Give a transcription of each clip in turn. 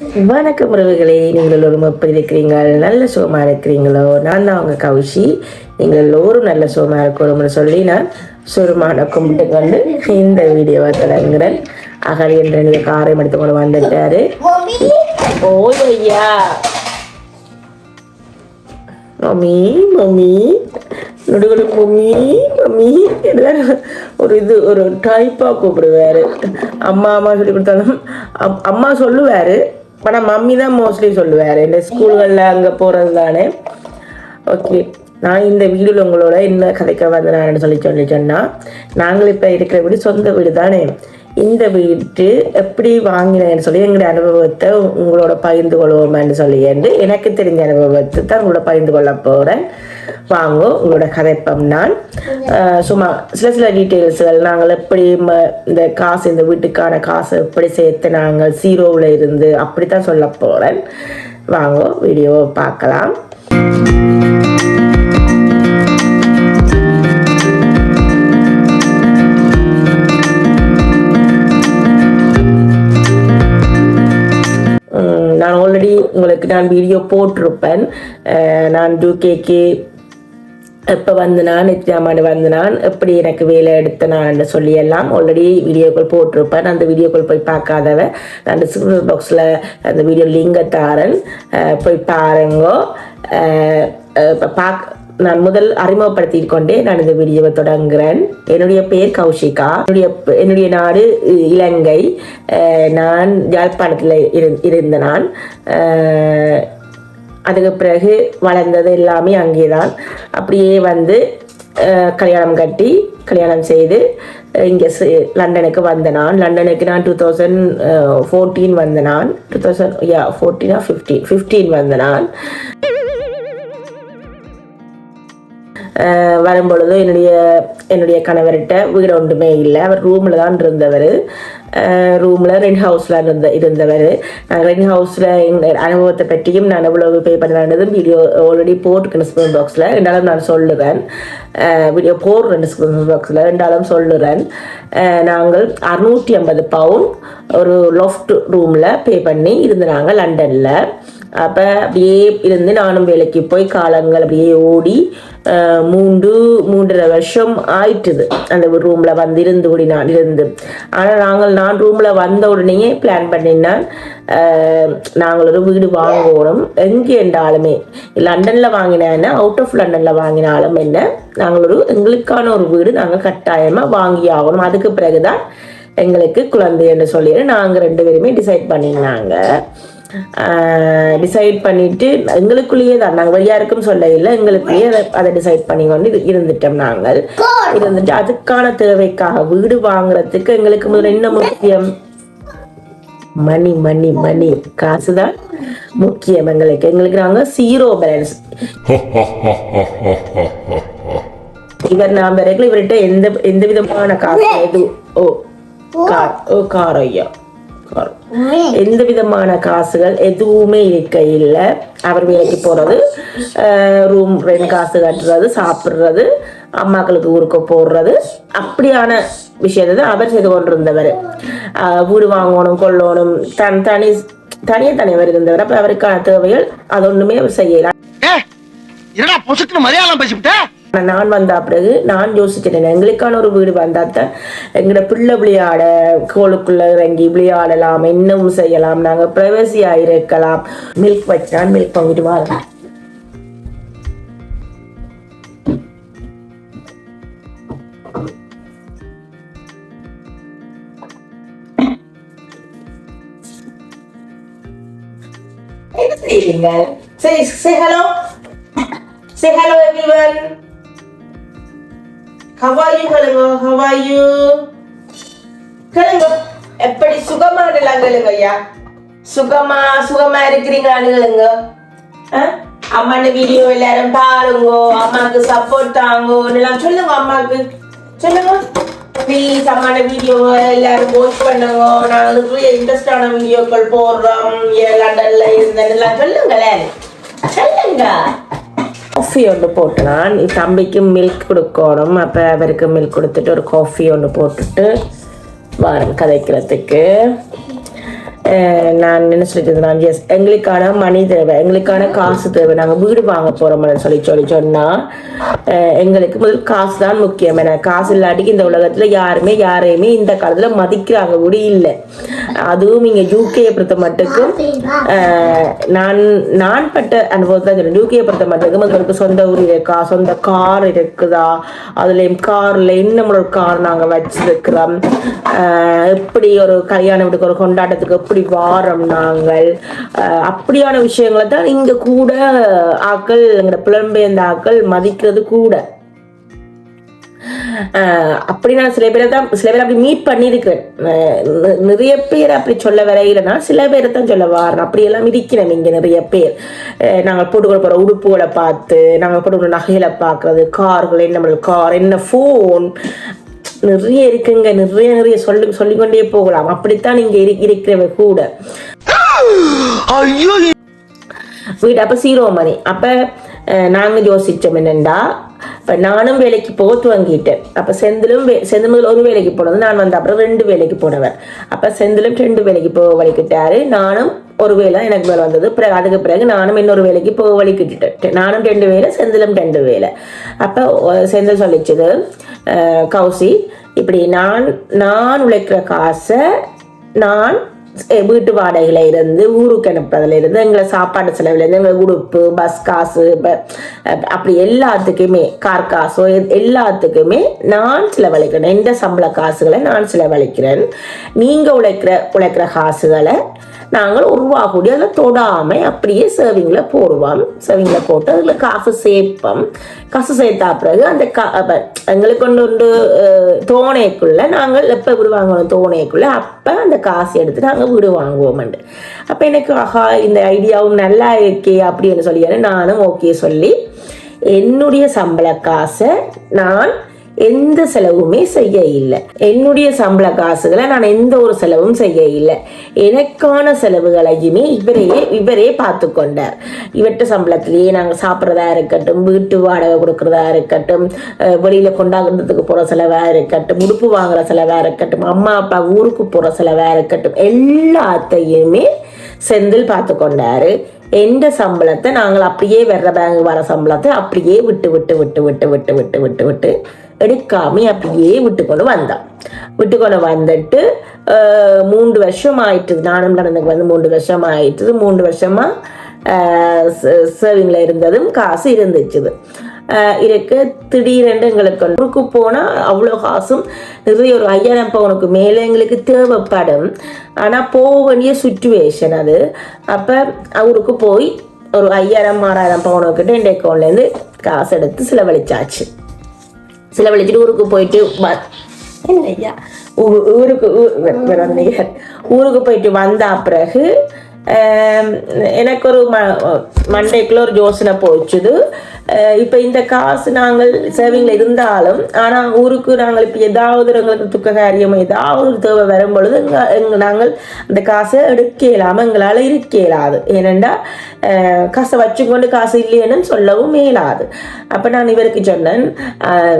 வணக்கம் உறவுகளே நீங்கள் எல்லோரும் எப்படி இருக்கிறீங்கள் நல்ல சுகமாக இருக்கிறீங்களோ நான் தான் அவங்க கவுஷி நீங்கள் எல்லோரும் நல்ல சுகமாக இருக்கணும்னு சொல்லி நான் சுருமான கும்பிட்டு கொண்டு இந்த வீடியோவை தொடங்குறேன் அகல் என்ற நீங்க காரை எடுத்து கொண்டு வந்துட்டாரு. ஓ ஐயா. Mummy mummy. நடுவில் மம்மி மம்மி. ஒரு இது ஒரு டைப்பாக கூப்பிடுவாரு. அம்மா அம்மா சொல்லி கொடுத்தாலும் அப்- அம்மா சொல்லுவாரு. ஆனால் மம்மி தான் மோஸ்ட்லி சொல்லுவார். இந்த ஸ்கூல்களில் அங்கே போகிறது தானே. ஓகே நான் இந்த வீடியோவில் உங்களோட என்ன கதைக்க வந்தேன் சொல்லி சொல்லி சொன்னால் நாங்கள் இப்போ இருக்கிற வீடு சொந்த வீடு தானே. இந்த வீட்டு எப்படி வாங்கினேன்னு சொல்லி எங்களுடைய அனுபவத்தை உங்களோட பகிர்ந்து கொள்வோம்னு சொல்லி என்று எனக்கு தெரிஞ்ச அனுபவத்தை தான் உங்களோட பகிர்ந்து கொள்ள போகிறேன் வாங்க உங்களோட கதைப்பம் நான். சும்மா சில சில டீட்டெயில்ஸ்கள். நாங்கள் எப்படி இந்த காசு இந்த வீட்டுக்கான காசு எப்படி சேர்த்து நாங்கள் ஜீரோவில் இருந்து அப்படித்தான் சொல்ல போகிறேன் வாங்க வீடியோவை பார்க்கலாம். உங்களுக்கு நான் வீடியோ போட்டிருப்பேன். அஹ், நான் டூகேக்கு எப்போ வந்து நான் எத்தனாம் வந்து நான் எப்படி எனக்கு வேலை எடுத்த நான் சொல்லி எல்லாம் ஆல்ரெடி வீடியோக்கள் போட்டிருப்பேன். அந்த வீடியோக்கள் போய் பார்க்காதவ நான் டிஸ்கிரிப்ஷன் பாக்ஸில் அந்த வீடியோ லிங்கை தாரன் போய் பாருங்கோ. இப்போ பார்க்க நான் முதல் அறிமுகப்படுத்தி கொண்டே நான் இந்த வீடியோவை தொடங்குறேன். என்னுடைய பெயர் கௌஷிகா. என்னுடைய என்னுடைய நாடு இ- இலங்கை. நான் யாழ்ப்பாணத்தில் இரு இருந்த நான். அதுக்கு பிறகு வளர்ந்தது எல்லாமே அங்கே தான் அப்படியே வந்து கல்யாணம் கட்டி கல்யாணம் செய்து இங்கே லண்டனுக்கு வந்த நான். லண்டனுக்கு நான் டூ தௌசண்ட் ஃபோர்டீன் வந்த நான். டூ தௌசண்ட் யா ஃபோர்டீனா ஃபிஃப்டீன் ஃபிஃப்டீன் வந்த நான். வரும்பொழுது என்னுடைய என்னுடைய கணவர்கிட்ட வீடு ஒன்றுமே இல்லை. அவர் ரூமில் தான் இருந்தவர். ரூமில் ரெண்ட் ஹவுஸில் இருந்த இருந்தவர். நாங்கள் ரெண்ட் ஹவுஸில் எங்கள் அனுபவத்தை பற்றியும் நான் எவ்வளவு பே பண்ணலான்றதும் வீடியோ ஆல்ரெடி போட்டுக்கணும் ஸ்பூன் பாக்ஸில் ரெண்டாலும் நான் சொல்லுவேன். வீடியோ போடுறேன் ஸ்பூன் பாக்ஸில் ரெண்டாலும் சொல்லுறேன். நாங்கள் அறுநூற்றி ஐம்பது பவுன் ஒரு லொஃப்ட் ரூமில் பே பண்ணி இருந்தாங்க லண்டனில். அப்போ அப்படியே இருந்து நானும் வேலைக்கு போய் காலங்கள் அப்படியே ஓடி மூன்று மூன்றரை வருஷம் ஆயிட்டுது. அந்த ரூமில் வந்து இருந்து கூடி நான் இருந்து. ஆனால் நாங்கள் நான் ரூமில் வந்த உடனேயே பிளான் பண்ணினான் நாங்கள் ஒரு வீடு வாங்குவோம். எங்கே என்றாலுமே லண்டனில் வாங்கினேன்னா அவுட் ஆஃப் லண்டனில் வாங்கினாலும் என்ன நாங்கள் ஒரு எங்களுக்கான ஒரு வீடு நாங்கள் கட்டாயமாக வாங்கி ஆகணும். அதுக்கு பிறகுதான் எங்களுக்கு குழந்தை என்று சொல்லி நாங்கள் ரெண்டு பேருமே டிசைட் பண்ணியிருந்தாங்க டிசைட் பண்ணிட்டு எங்களுக்குள்ளேயே தான். நாங்கள் வெளியாருக்கும் சொல்ல இல்லை எங்களுக்குள்ளேயே அதை அதை டிசைட் பண்ணி கொண்டு இரு- இருந்துட்டோம் நாங்கள். இருந்துட்டு அதுக்கான தேவைக்காக வீடு வாங்குறதுக்கு எங்களுக்கு முதல்ல என்ன முக்கியம்? மணி மணி மணி. காசுதான் முக்கியம் எங்களுக்கு. எங்களுக்கு நாங்க ஜீரோ பேலன்ஸ் இவர் நான் வரைக்கும் இவர்கிட்ட எந்த எந்த விதமான காசு? எது? ஓ கார். ஓ கார் ஐயா. எந்த விதமான காசுகள் எதுவுமே இருக்க இல்லை. அவர் வேலைக்கு போறது ரூம் ரெண்ட் காசு கட்டுறது சாப்பிடுறது அம்மாக்களுக்கு ஊருக்கு போடுறது அப்படியான விஷயத்தை தான் அவர் செய்து கொண்டிருந்தவர். ஆஹ் வீடு வாங்கணும் கொள்ளணும் தன் தனி தனியே தனியவர் இருந்தவர். அப்ப அவருக்கான தேவைகள் அது ஒண்ணுமே அவர் செய்யல. என்னடா பொசுக்கு மலையாளம் பேசிவிட்ட? ஆனா நான் வந்த பிறகு நான் யோசிச்சிட்டேன். எங்களுக்கான ஒரு வீடு வந்தாத்தான் எங்களோட பிள்ளை விளையாட கோளுக்குள்ள இறங்கி விளையாடலாம் என்னவும் செய்யலாம். நாங்க பிரவேசி இருக்கலாம். மில்க் வச்சா மில்க் வாங்கிட்டு வாங்க சரி say hello Say hello everyone. Are you, Kalango? How are you? எப்படி சுகமா கேளுங்க ஐயா? சுகமா சுகமா இருக்கிறீங்களான்னு கேளுங்க அம்மாண்ட வீடியோ எல்லாரும் பாருங்க அம்மாக்கு சப்போர்ட் தாங்கோ எல்லாம் சொல்லுங்க அம்மாக்கு. சொல்லுங்க. ப்ளீஸ் அம்மாண்ட வீடியோ எல்லாரும் போஸ்ட் பண்ணுங்க. நாங்கள் நிறைய இன்ட்ரெஸ்டான வீடியோக்கள் போடுறோம். லண்டன்ல இருந்தேன் எல்லாம் சொல்லுங்களேன். சொல்லுங்க. காஃபி ஒன்று போட்டுனான் தம்பிக்கு மில்க் கொடுக்கணும். அப்போ அவருக்கு மில்க் கொடுத்துட்டு ஒரு காஃபி ஒன்று போட்டுட்டு வரேன் கதைக்கிறதுக்கு. நான் என்ன சொல்லிட்டு இருந்தேன் எஸ் எங்களுக்கான மணி தேவை எங்களுக்கான காசு தேவை. நாங்கள் வீடு வாங்க போகிறோம்னு சொல்லி சொல்லி சொன்னால் எங்களுக்கு முதல் காசு தான் முக்கியம். ஏன்னா காசு இல்லாட்டிக்கு இந்த உலகத்தில் யாருமே யாரையுமே இந்த காலத்தில் மதிக்கிறாங்க கூட இல்லை. அதுவும் இங்கே யூகேயை பொறுத்த மட்டுக்கும் நான் நான் பட்ட அனுபவத்தை சொல்றேன். யூகேயை பொறுத்த மட்டுக்கும் உங்களுக்கு சொந்த ஊர் இருக்கா சொந்த கார் இருக்குதா அதுலேயும் காரில் நம்மளோட கார் நாங்கள் வச்சிருக்கிறோம். எப்படி ஒரு கல்யாண வீட்டுக்கு ஒரு கொண்டாட்டத்துக்கு எப்படி வாரம் நாங்கள். அஹ், அப்படியான விஷயங்களை தான் இங்கே கூட ஆக்கள் எங்களோட புலம்பெயர்ந்த ஆக்கள் மதிக்கிறது கூட. ஆஹ் அப்படி நான் சில பேரை தான் சில பேர் அப்படி மீட் பண்ணியிருக்கிறேன். நிறைய பேர் அப்படி சொல்ல வரையில நான் சில பேரை தான் சொல்ல வாரணும் அப்படியெல்லாம் இருக்கிறேன் இங்கே நிறைய பேர். நாங்கள் போட்டுக்கொள்ள போகிற உடுப்புகளை பார்த்து நாங்கள் போட்டுக்கிற நகைகளை பார்க்கறது கார்கள் என்ன கார் என்ன ஃபோன் நிறைய இருக்குங்க. நிறைய நிறைய சொல்லி சொல்லிக்கொண்டே போகலாம். அப்படித்தான் இங்கே இரு இருக்கிறவ கூட. வீடு அப்போ சீரோ மணி அப்போ நாங்கள் யோசித்தோம் என்னென்னா இப்போ நானும் வேலைக்கு போக துவங்கிட்டேன் அப்போ செந்திலும் வே செந்தில் ஒரு வேலைக்கு போனது நான் வந்த அப்புறம் ரெண்டு வேலைக்கு போனவன் அப்போ செந்திலும் ரெண்டு வேலைக்கு போக வலிக்கிட்டாரு நானும் ஒரு வேலை எனக்கு மேலே வந்தது பிறகு அதுக்கு பிறகு நானும் இன்னொரு வேலைக்கு போக வலிக்கிட்டுட்டேன் நானும் ரெண்டு வேலை செந்திலும் ரெண்டு வேலை அப்போ செந்தில் சொல்லிச்சது கௌசி இப்படி நான் நான் உழைக்கிற காசை நான் வீட்டு வாடகையில இருந்து ஊருக்கு அனுப்புறதுல இருந்து எங்களை சாப்பாடு செலவுல இருந்து எங்களை உடுப்பு பஸ் காசு அப்படி எல்லாத்துக்குமே கார் காசோ எல்லாத்துக்குமே நான் செலவழிக்கிறேன். எந்த சம்பள காசுகளை நான் செலவழிக்கிறேன். நீங்க உழைக்கிற உழைக்கிற காசுகளை நாங்கள் ஒரு ரூபா கூடி அதில் தொடாமல் அப்படியே சேவிங்கில் போடுவோம். சேவிங்கில் போட்டு அதில் காசு சேர்ப்போம். காசு சேர்த்தா பிறகு அந்த கா எங்களுக்கு ஒன்று ஒன்று தோணைக்குள்ள நாங்கள் எப்போ வீடு வாங்கணும் தோணைக்குள்ளே அப்போ அந்த காசு எடுத்து நாங்கள் வீடு வாங்குவோம்ண்டு. அப்போ எனக்கு ஆஹா இந்த ஐடியாவும் நல்லா இருக்கே அப்படின்னு சொல்லி நானும் ஓகே சொல்லி என்னுடைய சம்பள காசை நான் எந்த செலவுமே செய்ய இல்லை என்னுடைய சம்பள காசுகளை நான் எந்த ஒரு செலவும் செய்ய இல்லை எனக்கான செலவுகளையுமே இவரே இவரே பார்த்து கொண்டார் இவற்ற சம்பளத்திலேயே நாங்கள் சாப்பிட்றதா இருக்கட்டும் வீட்டு வாடகை கொடுக்கறதா இருக்கட்டும் வெளியில் வெளியில கொண்டாடுறதுக்கு போகிற செலவா இருக்கட்டும் உடுப்பு வாங்குற செலவா இருக்கட்டும் அம்மா அப்பா ஊருக்கு போகிற செலவா இருக்கட்டும் எல்லாத்தையுமே செந்தில் பார்த்து கொண்டாரு எந்த சம்பளத்தை நாங்கள் அப்படியே வர்ற பேங்க் வர சம்பளத்தை அப்படியே விட்டு விட்டு விட்டு விட்டு விட்டு விட்டு விட்டு விட்டு எடுக்காம அப்படியே விட்டு கொண்டு வந்தோம். விட்டு கொண்டு வந்துட்டு மூன்று வருஷம் ஆயிட்டுது நானும் நடந்துக்கு வந்து மூன்று வருஷம் ஆயிட்டுது மூன்று வருஷமா சேவிங்கில் இருந்ததும் காசு இருந்துச்சுது. இருக்கு. திடீரென்று எங்களுக்கு ஊருக்கு போனால் அவ்வளோ காசும். நிறைய ஒரு ஐயாயிரம் பவுனுக்கு மேலே எங்களுக்கு தேவைப்படும். ஆனால் போக வேண்டிய சுச்சுவேஷன் அது. அப்போ அவருக்கு போய் ஒரு ஐயாயிரம் ஆறாயிரம் பவுனுக்கிட்ட என் அக்கௌண்ட்லேருந்து காசு எடுத்து செலவழிச்சாச்சு. செலவழிச்சிட்டு ஊருக்கு போயிட்டு வ- ஐயா? ஊ- ஊருக்கு ஊருக்கு போயிட்டு வந்த பிறகு எனக்கு ஒரு ம மண்டேக்குள்ள ஒரு யோசனை போச்சுது இப்ப இந்த காசு நாங்கள் சேவிங்ல இருந்தாலும் ஆனா ஊருக்கு நாங்கள் இப்போ ஏதாவது எங்களுக்கு துக்க காரியம் ஏதாவது ஒரு தேவை வரும் பொழுது எங்க நாங்கள் அந்த காசை எடுக்க இயலாமல் எங்களால இருக்க இயலாது. ஏனெண்டா அஹ் காசை வச்சுக்கொண்டு காசு இல்லையேன்னு சொல்லவும் மேலாது அப்ப நான் இவருக்கு சொன்னேன்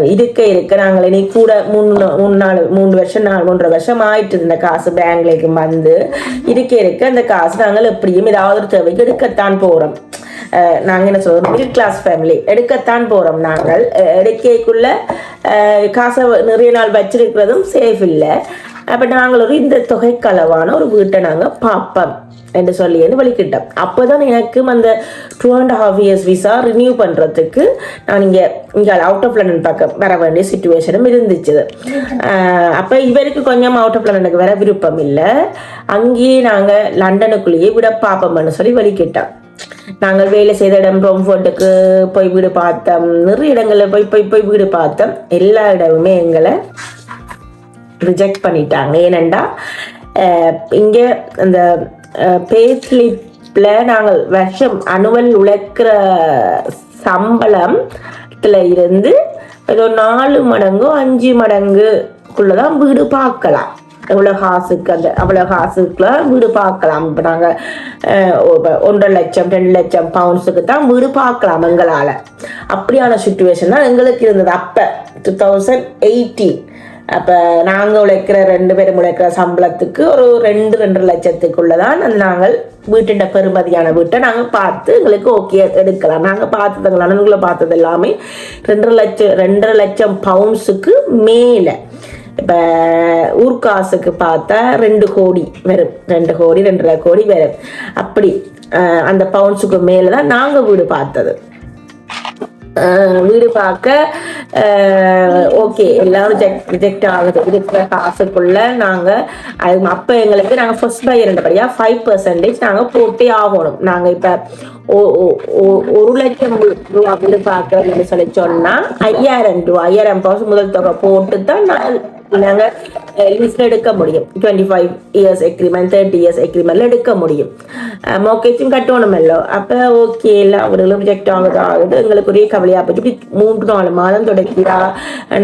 இருக்க இருக்க நாங்கள் இனி கூட மூணு மூணு நாலு மூணு வருஷம் நாலு மூன்றரை வருஷம் ஆயிட்டு இந்த காசு பேங்க்லேக்கு வந்து இருக்க இருக்க அந்த காசு நாங்கள் எப்படியும் ஏதாவது ஒரு தேவைக்கு எடுக்கத்தான் போறோம். அஹ் நாங்க என்ன சொல்றோம் மிடில் கிளாஸ் ஃபேமிலி எடுக்கத்தான் போறோம் நாங்கள். அஹ் எடுக்கைக்குள்ள அஹ் காசை நிறைய நாள் வச்சிருக்கிறதும் சேஃப் இல்லை. அப்ப நாங்கள் ஒரு இந்த தொகைக்களவான ஒரு வீட்டை நாங்க பார்ப்போம் என்று சொல்லி வந்து வழிகிட்டோம் அப்போதான் எனக்கும் அந்த two and half years visa renew பண்ணுறதுக்கு நான் இங்கே இங்கே அவுட் ஆஃப் லண்டன் பக்கம் வர வேண்டிய சுச்சுவேஷனும் இருந்துச்சு. அப்போ இவருக்கு கொஞ்சம் அவுட் ஆஃப் லண்டனுக்கு வர விருப்பம் இல்லை. அங்கேயே நாங்கள் லண்டனுக்குள்ளேயே விட பார்ப்போம்னு சொல்லி வழிகிட்டோம் நாங்கள் வேலை செய்த இடம் ப்ரோம்ஃபோர்ட்டுக்கு போய் வீடு பார்த்தோம். நிறைய இடங்களில் போய் போய் போய் வீடு பார்த்தோம். எல்லா இடமுமே எங்களை ரிஜெக்ட் பண்ணிட்டாங்க. ஏனெண்டா இங்கே அந்த பேஸ்லிப்பில் நாங்கள் வருஷம் அனுவல் உழைக்கிற சம்பளத்தில் இருந்து ஏதோ நாலு மடங்கு அஞ்சு மடங்குக்குள்ளே தான் வீடு பார்க்கலாம். எவ்வளோ காசுக்கு அந்த அவ்வளோ காசுக்குள்ள வீடு பார்க்கலாம். இப்போ நாங்கள் ஒன்றரை லட்சம் ரெண்டு லட்சம் பவுன்ஸுக்கு தான் வீடு பார்க்கலாம் எங்களால். அப்படியான சுச்சுவேஷன் தான் எங்களுக்கு இருந்தது. அப்போ டூ தௌசண்ட் எயிட்டீன் அப்போ நாங்கள் உழைக்கிற ரெண்டு பேரும் உழைக்கிற சம்பளத்துக்கு ஒரு ரெண்டு ரெண்டு லட்சத்துக்குள்ளே தான் நாங்கள் வீட்டுண்ட பெருமதியான வீட்டை நாங்கள் பார்த்து எங்களுக்கு ஓகே எடுக்கலாம். நாங்கள் பார்த்தது நலன்களை பார்த்தது எல்லாமே ரெண்டரை லட்சம் ரெண்டரை லட்சம் பவுன்ஸுக்கு மேலே. இப்போ ஊர்காசுக்கு பார்த்தா ரெண்டு கோடி வரும். ரெண்டு கோடி ரெண்டரை கோடி வரும். அப்படி அஹ், அந்த பவுன்ஸுக்கு மேலே தான் நாங்கள் வீடு பார்த்தது. வீடு பார்க்க ஓகே எல்லாரும் ரிஜெக்ட் ஆகுது. இருக்கிற காசுக்குள்ள நாங்க அது அப்போ எங்களுக்கு நாங்கள் ஃபர்ஸ்ட் பையர் படியா ஃபைவ் பர்சன்டேஜ் நாங்கள் போட்டே ஆகணும். நாங்கள் இப்போ ஒரு லட்சம் ரூபா வீடு பார்க்கறதுன்னு சொல்லி சொன்னால் ஐயாயிரம் ரூபா ஐயாயிரம் பவுன்ஸ் முதல் தொகை போட்டு தான் நான் நாங்கள் லிஸ்ட் எடுக்க முடியும். Twenty five years agreement thirty years எக்ரிமெண்ட்ல எடுக்க முடியும். மோக்கேச்சும் கட்டணுமல்லோ அப்போ ஓகே இல்லை அவர்களும் ரிஜெக்ட் ஆகுது? ஆகுது. எங்களுக்கு ஒரே கவலையாக போச்சு. இப்படி மூன்று நாலு மாதம் தொடக்கிறா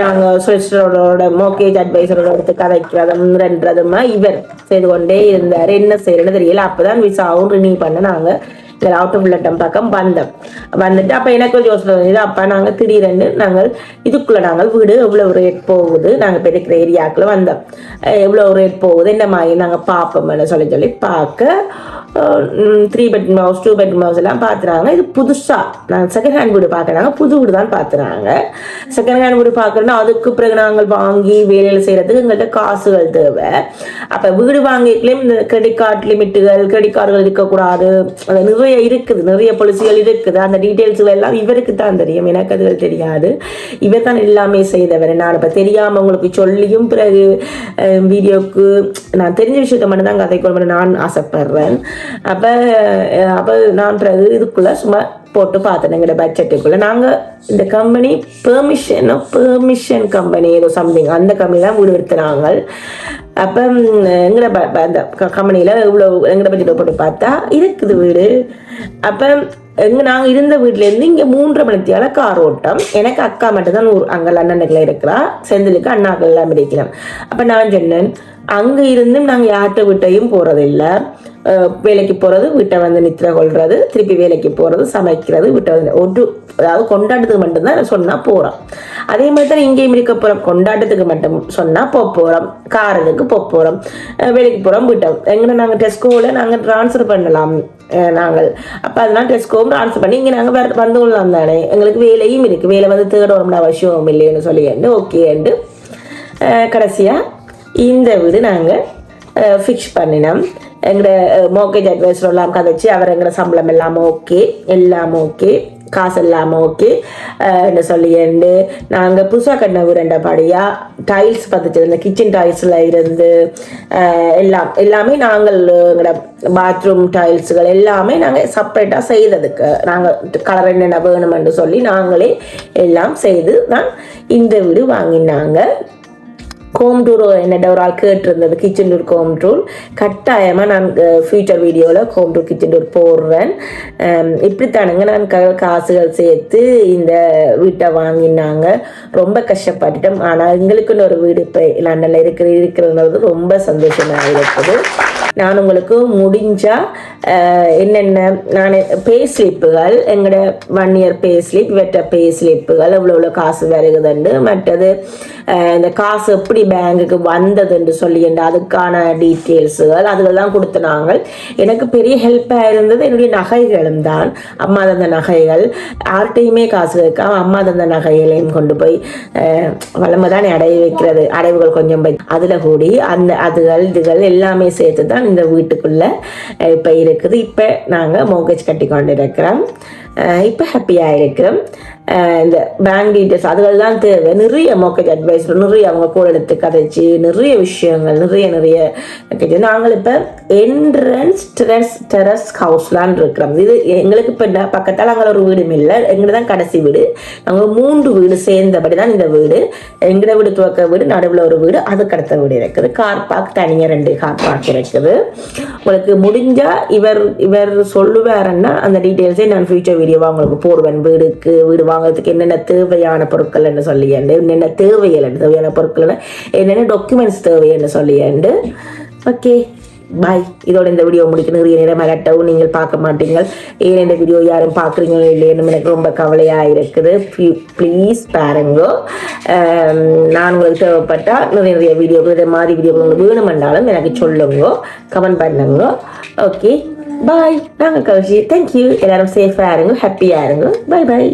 நாங்கள் சொலிசிட்டரோட மோக்கேஜ் அட்வைசரோட எடுத்து கதைக்கிறதும் ரெண்டுறதுமா இவர் செய்து கொண்டே இருந்தார். என்ன செய்யறதுன்னு தெரியல. அப்பதான் விசாவும் ரினியூ பண்ண நாங்கள் சரி அவுட் ஆஃப் பக்கம் வந்தோம். வந்துட்டு அப்போ எனக்கு கொஞ்சம் யோசனை இது அப்போ நாங்கள் திடீரென்று நாங்கள் இதுக்குள்ளே நாங்கள் வீடு எவ்வளோ ரேட் போகுது? நாங்கள் இப்போ இருக்கிற ஏரியாக்குள்ள வந்தோம். அஹ் எவ்வளோ ரேட் போகுது? என்ன மாதிரி நாங்கள் பார்ப்போம்னு சொல்லி சொல்லி பார்க்க three bedroom house two bedroom house எல்லாம் பார்த்துறாங்க இது புதுசாக நாங்கள் செகண்ட் ஹேண்ட் வீடு பார்க்குறாங்க புது வீடு தான் பார்த்துறாங்க செகண்ட் ஹேண்ட் வீடு பார்க்குறோன்னா அதுக்கு பிறகு நாங்கள் வாங்கி வேலையில் செய்கிறதுக்கு எங்கள்கிட்ட காசுகள் தேவை. அப்போ வீடு வாங்கிக்கலையும் இந்த கிரெடிட் கார்டு லிமிட்டுகள் கிரெடிட் கார்டுகள் இருக்கக்கூடாது. அது நிறைய இருக்குது. நிறைய பாலிசிகள் இருக்குது. அந்த டீட்டெயில்ஸ்கள் எல்லாம் இவருக்கு தான் தெரியும். எனக்கு அதுகள் தெரியாது. இவர் தான் எல்லாமே செய்தவர். நான் இப்போ தெரியாமல் உங்களுக்கு சொல்லியும் பிறகு வீடியோக்கு நான் தெரிஞ்ச விஷயத்த மட்டும் தான் கதை கொள்ள நான் ஆசைப்படுறேன். அப்போ அப்போ நான் இதுக்குள்ளே சும்மா போட்டு பார்த்தேன் எங்களோட பட்ஜெட்டுக்குள்ளே நாங்கள் இந்த கம்பெனி பெர்மிஷனோ பெர்மிஷன் கம்பெனி ஏதோ சம்திங் அந்த கம்பெனி தான் வீடு எடுத்துனாங்க அப்போ எங்களோட ப- அந்த கம்பெனியில் இவ்வளோ எங்களோட பட்ஜெட்டை போட்டு பார்த்தா இருக்குது வீடு. அப்போ எங்க நாங்கள் இருந்த வீட்டிலேருந்து இங்கே மூன்று மணித்தியால கார் ஓட்டம். எனக்கு அக்கா மட்டும் தான் ஊர் அங்கே லண்டனுக்குள்ள இருக்கிறா. செந்திலுக்கு அண்ணாக்கள் எல்லாம் இருக்கிறோம் அப்போ நான் சொன்னேன் அங்கே இருந்தும் நாங்கள் யார்கிட்ட வீட்டையும் போகிறதில்ல வேலைக்கு போகிறது வீட்டை வந்து நித்திர கொள்வது திருப்பி வேலைக்கு போகிறது சமைக்கிறது வீட்டை வந்து ஒரு அதாவது கொண்டாட்டத்துக்கு மட்டும்தான் சொன்னால் போகிறோம் அதே மாதிரி தான் இங்கேயும் இருக்க போகிறோம் கொண்டாட்டத்துக்கு மட்டும் சொன்னால் போக போகிறோம் காரதுக்கு போக போகிறோம் வேலைக்கு போகிறோம் வீட்டை. எங்கே நாங்கள் டெஸ்கோவில் நாங்கள் ட்ரான்ஸ்ஃபர் பண்ணலாம். நாங்கள். அப்போ அதெல்லாம் டெஸ்கோவும் ட்ரான்ஸ்ஃபர் பண்ணி இங்கே நாங்கள் வர வந்து கொள்ளலாம் தானே. எங்களுக்கு வேலையும் இருக்குது வேலை வந்து தேடணும்னு அவசியம் இல்லைன்னு சொல்லியாண்டு ஓகேண்டு கடைசியாக இந்த வீடு நாங்கள் ஃபிக்ஸ் பண்ணினோம். எங்களோட மோக்கேஜ் அட்வைஸர் எல்லாம் கதைச்சு அவர் எங்களோட சம்பளம் எல்லாம் ஓகே எல்லாம் ஓகே காசு இல்லாமல் ஓகே என்ன சொல்லிண்டு நாங்கள் புதுசாக கட்டின வீரண்டபடியாக டைல்ஸ் பார்த்துச்சு இந்த கிச்சன் டைல்ஸில் இருந்து எல்லாம் எல்லாமே நாங்கள் எங்களோட பாத்ரூம் டைல்ஸுகள் எல்லாமே நாங்கள் செப்பரேட்டாக செய்ததுக்கு நாங்கள் கலர் என்னென்ன வேணுமென்று சொல்லி நாங்களே எல்லாம் செய்து தான் இந்த வீடு வாங்கினாங்க. ஹோம் டூர் என்ன ஒரு ஆள் கேட்டிருந்தது. கிச்சன் டூர் ஹோம் டூர் கட்டாயமாக நான் ஃபியூச்சர் வீடியோவில் ஹோம் டூர் கிச்சன் டூர் போடுறேன். இப்படித்தானுங்க. நான் க காசுகள் சேர்த்து இந்த வீட்டை வாங்கினாங்க. ரொம்ப கஷ்டப்பட்டுட்டோம். ஆனால் எங்களுக்குன்னு ஒரு வீடு இப்போ லண்டனில் இருக்கிற இருக்கிறது ரொம்ப சந்தோஷமாக இருக்குது. நான் உங்களுக்கு முடிஞ்சா என்னென்ன நான் பே ஸ்லிப்புகள் எங்களோட ஒன் இயர் பே ஸ்லிப் வெட்ட பே ஸ்லிப்புகள் எவ்வளோ எவ்வளோ காசு வருகுதுண்டு மற்றது இந்த காசு எப்படி பேங்குக்கு வந்ததுன்னு சொல்லி அதுக்கான டீட்டெயில்ஸுகள் அதுகள்லாம் கொடுத்துனாங்க எனக்கு பெரிய ஹெல்ப்பாக இருந்தது என்னுடைய நகைகளும் தான். அம்மா தந்த நகைகள் யார்கிட்டையுமே காசு கேட்காம அம்மா தந்த நகைகளையும் கொண்டு போய் வளமை தான் அடைய வைக்கிறது அடைவுகள் கொஞ்சம் போய் அதில் கூடி அந்த அதுகள் இதுகள் எல்லாமே சேர்த்து தான் இந்த வீட்டுக்குள்ளே இப்போ இருக்குது. இப்போ நாங்கள் மோகேஜ் கட்டி கொண்டு இருக்கிறோம் இப்போ ஹாப்பியாக இருக்கிறோம். இந்த பேங்க் டீட்டெயில்ஸ் அதுகள் தான் தேவை. நிறைய மோக்கேஜ் அட்வைஸ் நிறைய அவங்க கூட எடுத்து கதைச்சு நிறைய விஷயங்கள் நிறைய நிறைய இருக்குது. நாங்கள் இப்போ என்ட்ரன்ஸ் டெரஸ் டெரஸ் ஹவுஸ்லான் இருக்கிறோம். இது எங்களுக்கு இப்போ பக்கத்தால் அங்கே ஒரு வீடும் இல்லை. எங்களுக்கு தான் கடைசி வீடு. நாங்கள் மூன்று வீடு சேர்ந்தபடி தான் இந்த வீடு. எங்களோட வீடு துவக்க வீடு நடுவில் ஒரு வீடு அதுக்கு அடுத்த வீடு இருக்குது. கார் பார்க் தனியாக ரெண்டு கார் பார்க் இருக்குது. உங்களுக்கு முடிஞ்சால் இவர் இவர் சொல்லுவாருன்னா அந்த டீட்டெயில்ஸை நான் ஃபியூச்சர் வீடியோவாக உங்களுக்கு போடுவேன். வீடுக்கு வீடு வாங்குறதுக்கு என்னென்ன தேவையான பொருட்கள் என்ன சொல்லியாண்டு என்னென்ன தேவையில்லை தேவையான பொருட்கள் என்னென்ன டாக்குமெண்ட்ஸ் தேவைன்னு சொல்லியாண்டு. ஓகே பாய் இதோட இந்த வீடியோ முடிக்க நிறைய நேரம் மிரட்டவும் நீங்கள் பார்க்க மாட்டீங்கள் ஏன் இந்த வீடியோ யாரும் பார்க்குறீங்களோ இல்லைன்னு எனக்கு ரொம்ப கவலையாக இருக்குது. ப்ளீஸ் பாருங்க. Um, நான் உங்களுக்கு தேவைப்பட்டால் நிறைய நிறைய வீடியோ இந்த மாதிரி வீடியோ உங்களுக்கு வேணுமென்றாலும் எனக்கு சொல்லுங்க. கமெண்ட் பண்ணுங்க. ஓகே பாய் நாங்கள் கௌஷி தேங்க்யூ எல்லாரும் சேஃபாக இருங்க ஹாப்பியாக இருங்க பாய் பாய்